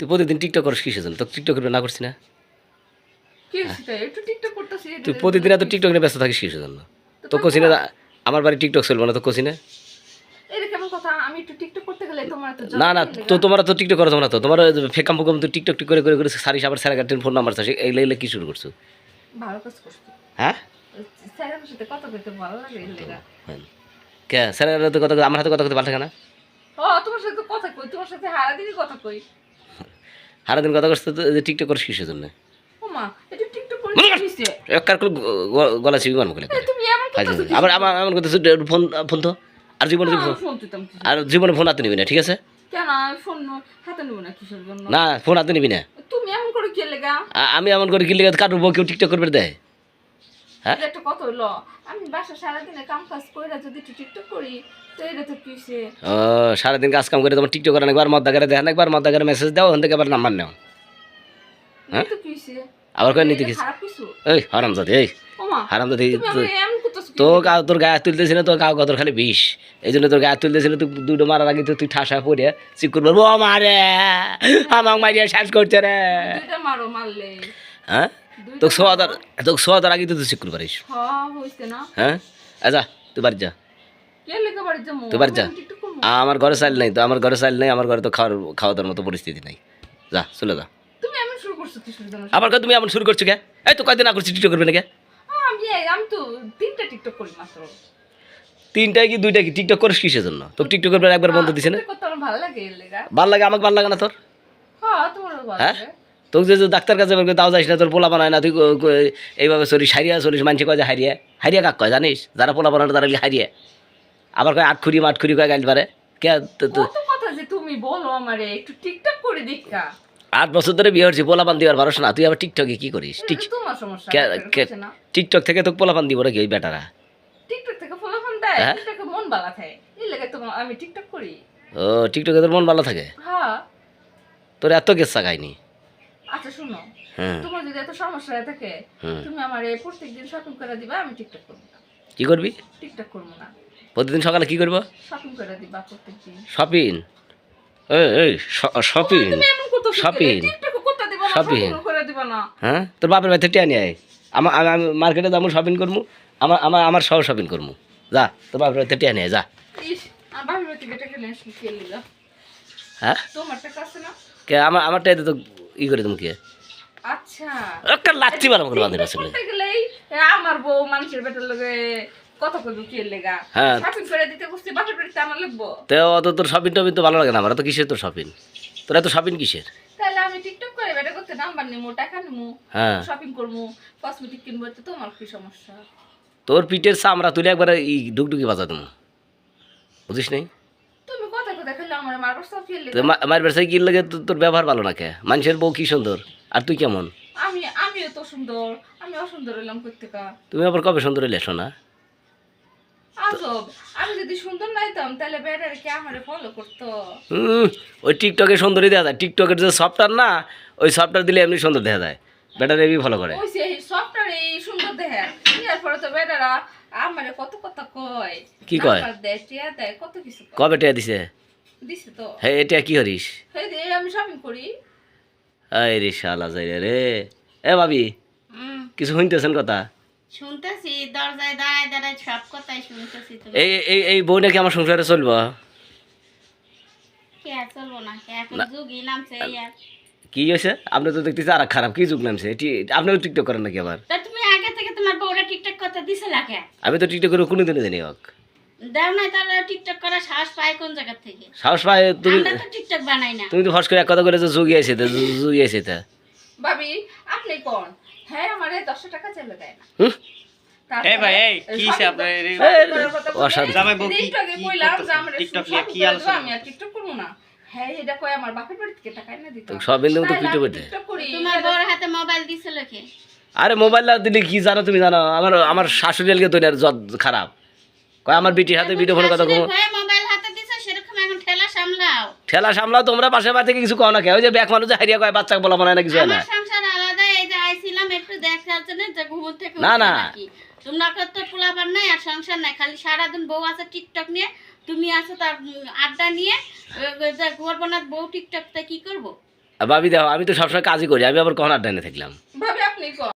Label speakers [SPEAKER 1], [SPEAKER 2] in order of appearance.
[SPEAKER 1] তুই প্রতিদিন টিকটক করিস কিসের জন্য? তোকে টিকটক করবে না করছি না?
[SPEAKER 2] তুই
[SPEAKER 1] প্রতিদিন এত টিকটক নিয়ে ব্যস্ত থাকিস কিসের জন্য? তো কছি না আমার বাড়ি টিকটক চলবে না তো কছি না না না তো তোমার তো টিকটক করো তোমরা তো। তোমার ফেকাম ফুকাম তো টিকটক টিক করে করে করে সারি সাবার স্যার গার্ডেন ফোন নাম্বার আছে এগুলো এগুলো কি শুরু করছ? হ্যাঁ?
[SPEAKER 2] স্যারের সাথে।
[SPEAKER 1] হ্যাঁ। কে? স্যার তো কথা আমার হাতে কথা কথা ভালো থাকে না?
[SPEAKER 2] ও তোমার সাথে কথা কই তোমার সাথে হারা দিনই কথা কই।
[SPEAKER 1] সারাদিন কথা করছ তো যে টিকটক করিস কিসের জন্য একবার গলা চিবি আবার আমার ফোন ফোন তো। আর জীবনে। আর জীবনে ফোন হাতে নিবি না ঠিক আছে?
[SPEAKER 2] না
[SPEAKER 1] ফোন হাতে নিবি না। আমি এমন করে কিনলে কাটুর বউ কেউ টিকটক করবে দেয়? হ্যাঁ?
[SPEAKER 2] এটা একটা কথা হইল। আমি বাসা সারাদিনে কাম কাজ করে যদি টিকটক করি
[SPEAKER 1] ও সারাদিন কাজ কাম করে তোমার টিকটক করে একবার মদ্দা করে দেখেন একবার মদ্দা করে মেসেজ দাও ওখান থেকে আবার নাম্বার নেও। হ্যাঁ?
[SPEAKER 2] তো
[SPEAKER 1] আবার করে নিতে গেছি? এই হারাম জাতি এই। হারাম জাতি তো কাউ তোর গায়ে তুলতেছি না তোর কাউ তোর খালি বিষ। এই জন্য তোর গায়ে তুলতেছি না তুই দুটো মারার আগে তো তুই ঠাসা পড়ে চিক করব ও মারে আমাকে মারিয়া শ্বাস করছে রে। হ্যাঁ? তোকে সোয়াদার তোকে সোয়াদার আগে তো তুই চিক করতে পারিস
[SPEAKER 2] হ্যাঁ
[SPEAKER 1] হ্যাঁ? আচ্ছা তুই বাড়ি যা।
[SPEAKER 2] লেগে
[SPEAKER 1] তুই বাড়ি যা। আমার ঘরে চাল নাই তো আমার ঘরে চাল নাই আমার ঘরে তো খাওয়ার খাওয়া দাওয়ার মতো পরিস্থিতি নাই। যা চলে যা।
[SPEAKER 2] কিসের
[SPEAKER 1] আবার তুমি এমন শুরু করছ কে? এই তো কয়দিন না করছি টিকটক করবে না কে?
[SPEAKER 2] আমি আমি তো তিনটা টিকটক করি মাত্র।
[SPEAKER 1] তিনটায় কি দুইটা কি? টিকটক করিস কিসের জন্য? তো টিকটক করবে একবার বন্ধ দিছে না?
[SPEAKER 2] ভালো লাগে
[SPEAKER 1] ভালো লাগে আমাকে ভালো লাগে না তোর?
[SPEAKER 2] হ্যাঁ ভালো
[SPEAKER 1] হ্যাঁ? তোকে যে যে ডাক্তার কাছে তাও যাইস না তোর পোলা বানায় না তুই এইভাবে চলিস হারিয়া চলিস মানুষ কয় যে হারিয়া। হারিয়া কাক কয় জানিস? যারা পোলা বানানো তারা হারিয়া। আবার কয় আটখুরি মাটখুরি কয় গাইল পারে কে তো- তো-
[SPEAKER 2] কথা যে তুমি বলো আমারে একটু টিকটক করে দেখা।
[SPEAKER 1] আট বছর ধরে বিয়ে হচ্ছে পোলা পান দিবার পারস না। তুই আবার টিকটকে কি করিস? টিক
[SPEAKER 2] এটা তোমার সমস্যা
[SPEAKER 1] কে-
[SPEAKER 2] আমার
[SPEAKER 1] কে-
[SPEAKER 2] হচ্ছে না।
[SPEAKER 1] টিকটক থেকে তোকে পোলা পান দিব নাকি ওই বেটারা?
[SPEAKER 2] টিকটক থেকে ফলাফল দেয়
[SPEAKER 1] হ্যাঁ?
[SPEAKER 2] টিকটকে মন ভালো থাকে। এই লেগে তো আমি টিকটক করি।
[SPEAKER 1] ও টিকটকে তোর মন ভালো থাকে?
[SPEAKER 2] হ্যাঁ।
[SPEAKER 1] তোর এত কেসা খাইনি
[SPEAKER 2] আচ্ছা শুনো।
[SPEAKER 1] হ্যাঁ।
[SPEAKER 2] তোমার যদি এত সমস্যা থাকে তুমি আমার প্রত্যেকদিন শপিং করে দিবা আমি টিকটক করব
[SPEAKER 1] কি করবি?
[SPEAKER 2] টিকটক করব না।
[SPEAKER 1] প্রতিদিন সকালে কি করব?
[SPEAKER 2] Shopping
[SPEAKER 1] shopping shopping.
[SPEAKER 2] শপিং
[SPEAKER 1] হ্যাঁ? তোর বাপের বাড়িতে টিয়া নিয়ে আয়। আমার আমি মার্কেটে যাব শপিং করব। আমার আমার আমার সহ শপিং করব। যা তোর বাপের বাড়িতে টিয়া নিয়ে আয়, যা।
[SPEAKER 2] নিলা
[SPEAKER 1] হ্যাঁ? কে আমার আমার টাইতে তো ই করে তুমি কে?
[SPEAKER 2] আচ্ছা।
[SPEAKER 1] একটা লাচ্ছি মারা করে বাঁধে আসলে
[SPEAKER 2] করতে গেলেই এ, আমার বউ মানুষের বেটার লগে
[SPEAKER 1] হ্যাঁ। তোর শপিং তো ভালো লাগে না আমার তো কিসের তোর শপিং তোর এত শপিং কিসের?
[SPEAKER 2] তাহলে আমি টিকটক করে বেটা করতে নাম্বার নিমু টাকা নিমু শপিং করব কসমেটিক কিনবো তো তোমার কি সমস্যা?
[SPEAKER 1] তোর পিঠের চামড়া তুলে একবার ই ডুকডুকি বাজা তুমি বুঝিস নাই?
[SPEAKER 2] মারবার
[SPEAKER 1] ব্যবসায় কি লাগে তোর ব্যবহার ভালো না কে? মানুষের বউ কি সুন্দর? আর তুই কেমন?
[SPEAKER 2] আমি আমিও তো সুন্দর আমি অসুন্দর হইলাম করতে
[SPEAKER 1] তুমি আবার কবে সুন্দর হইলে না
[SPEAKER 2] আজব আমি যদি সুন্দর নাইতাম তাহলে বেটার কি আমারে ফলো করতো?
[SPEAKER 1] হুম ওই টিকটকে সুন্দরী দেখা যায়। টিকটকের যে সফটওয়্যার না ওই সফটওয়্যার দিলে এমনি সুন্দর দেখা যায়। বেটার এবি ফলো করে।
[SPEAKER 2] ওই সেই সফটওয়্যার এই সুন্দর দেখে তো বেটারা আমারে কত কথা কয়।
[SPEAKER 1] কি কয়?
[SPEAKER 2] নাম্বার টিয়া দেয় কত কিছু
[SPEAKER 1] কবে টিয়া দিছে?
[SPEAKER 2] দিছে তো।
[SPEAKER 1] হ্যাঁ এটা কি
[SPEAKER 2] সেই আমি শপিং করি।
[SPEAKER 1] এই রে শালা যাই রে। রে এ ভাবি কিছু শুনতেছেন কথা?
[SPEAKER 3] শুনতেছি। সব কথাই শুনতেছি তুমি।
[SPEAKER 1] এই এই এই বই নাকি আমার সংসারে চলবো?
[SPEAKER 3] কে আর চলবো না? কে এখন যুগই নামছে এই
[SPEAKER 1] কি হয়েছে? আপনি তো দেখতেছি আর খারাপ কি যুগ নামছে? এটি আপনিও টিকটক করেন নাকি আবার?
[SPEAKER 3] তা তুমি আগে থেকে তোমার বউরা টিকটক করতে দিছে লাগে
[SPEAKER 1] আমি তো টিকটক করে কোনোদিনও জানি হোক।
[SPEAKER 3] দাও টিকটক সাহস পায় কোন জায়গা থেকে?
[SPEAKER 1] সাহস পায় তুমি
[SPEAKER 3] আমরা তো টিকটক বানাই না।
[SPEAKER 1] তুমি তো ফস করে এক কথা করে যে আছে তা আছে তা।
[SPEAKER 2] ভাবি আপনি কোন? হ্যাঁ আমারে টাকা চেলে দেয় না।
[SPEAKER 4] এই ভাই, এই, কি আপনার। জামাই বউ কি- কি টিকটক নিয়ে কি আলোচনা?
[SPEAKER 2] আমি আর টিকটক করব না। হ্যাঁ এটা কয় আমার বাপের বাড়ি থেকে টাকা এনে দিত
[SPEAKER 1] সব বিন্দু তো পিঠে পিঠে
[SPEAKER 3] তোমার বউর হাতে মোবাইল দিছে লোকে
[SPEAKER 1] আরে মোবাইল না দিলে কি জানো তুমি জানো? আমার আমার শাশুড়ি আলকে তো জদ খারাপ। কয় আমার বিটির হাতে ভিডিও ফোনে কথা কমো।
[SPEAKER 3] মোবাইল হাতে দিছে সেরকম এখন ঠেলা সামলাও।
[SPEAKER 1] ঠেলা সামলাও তোমরা পাশে বাড়ি থেকে কিছু কও না কে? ওই যে ব্যাক মানুষ হারিয়া কয় বাচ্চা বলা বানায় না কিছু হয় না।
[SPEAKER 3] আমার সংসার আলাদা এই যে আইছিলাম একটু দেখার জন্য যে ঘুমোর থেকে
[SPEAKER 1] না, না।
[SPEAKER 3] নাকি। তোমরা তো পোলাবার নাই আর সংসার নাই খালি সারাদিন বউ আছে টিকটক নিয়ে তুমি আছো তার আড্ডা নিয়ে যে করব বউ টিকটকটা কি করব
[SPEAKER 1] ভাবি দেখো আমি তো সবসময় কাজই করি আমি আবার কখন আড্ডা নিয়ে থাকলাম